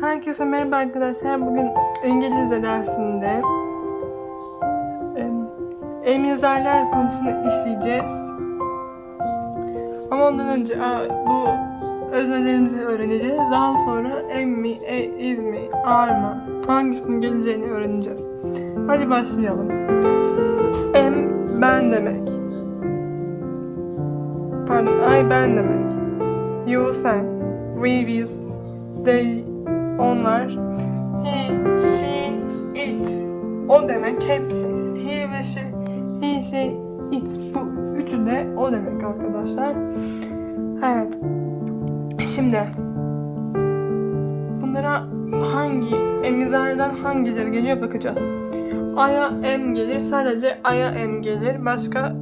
Herkese merhaba arkadaşlar. Bugün İngilizce dersinde em, emizarlar konusunu işleyeceğiz. Ama ondan önce bu öznelerimizi öğreneceğiz. Daha sonra em mi, e, is mi, are mı, hangisinin geleceğini öğreneceğiz. Hadi başlayalım. Em ben demek. Pardon, I ben demek. You sen. We biz. They onlar. He, she, it. O demek hepsi. He ve she. He, she, it. Bu üçü de o demek arkadaşlar. Evet. Şimdi bunlara hangi emizlerden hangileri geliyor bakacağız. A'ya M gelir. Sadece A'ya M gelir. Başka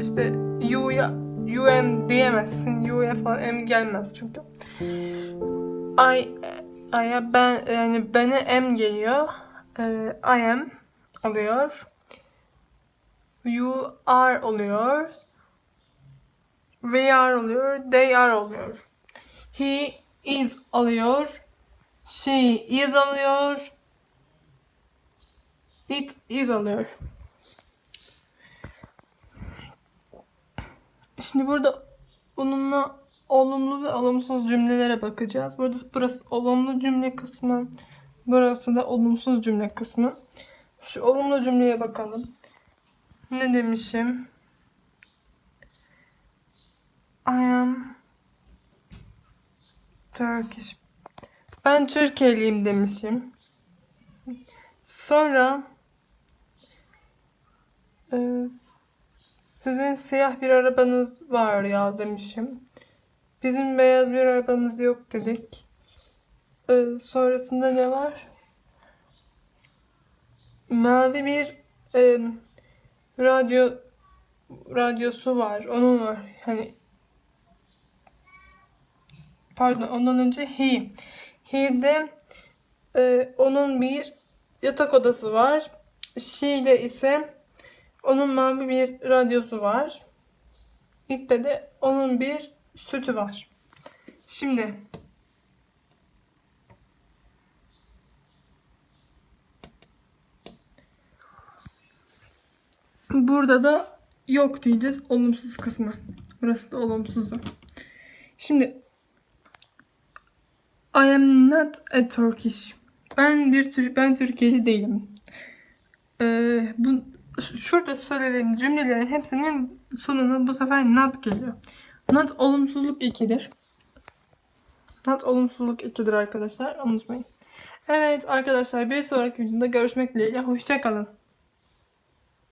işte U'ya UM diyemezsin. U'ya falan M gelmez çünkü. I I'ya ben yani bana M geliyor. Ee, I am oluyor. You are oluyor. We are oluyor. They are oluyor. He is oluyor. She is oluyor. It is oluyor. Şimdi burada onunla olumlu ve olumsuz cümlelere bakacağız. Burada burası olumlu cümle kısmı. Burası da olumsuz cümle kısmı. Şu olumlu cümleye bakalım. Ne demişim? I am Turkish. Ben Türkiye'liyim demişim. Sonra e, sizin siyah bir arabanız var ya demişim. Bizim beyaz bir arabamız yok dedik. Ee, sonrasında ne var? Mavi bir e, radyo radyosu var. Onun var. Hani pardon ondan önce he. He'de e, onun bir yatak odası var. She'de ise onun mavi bir radyosu var. It'te de onun bir sütü var. Şimdi burada da yok diyeceğiz olumsuz kısmı. Burası da olumsuzu. Şimdi I am not a Turkish. Ben bir Tür ben Türkiye'li değilim. Ee, bu şurada söylediğim cümlelerin hepsinin sonuna bu sefer not geliyor. Not olumsuzluk 2'dir. Not olumsuzluk 2'dir arkadaşlar. Unutmayın. Evet arkadaşlar bir sonraki videoda görüşmek dileğiyle. Hoşçakalın.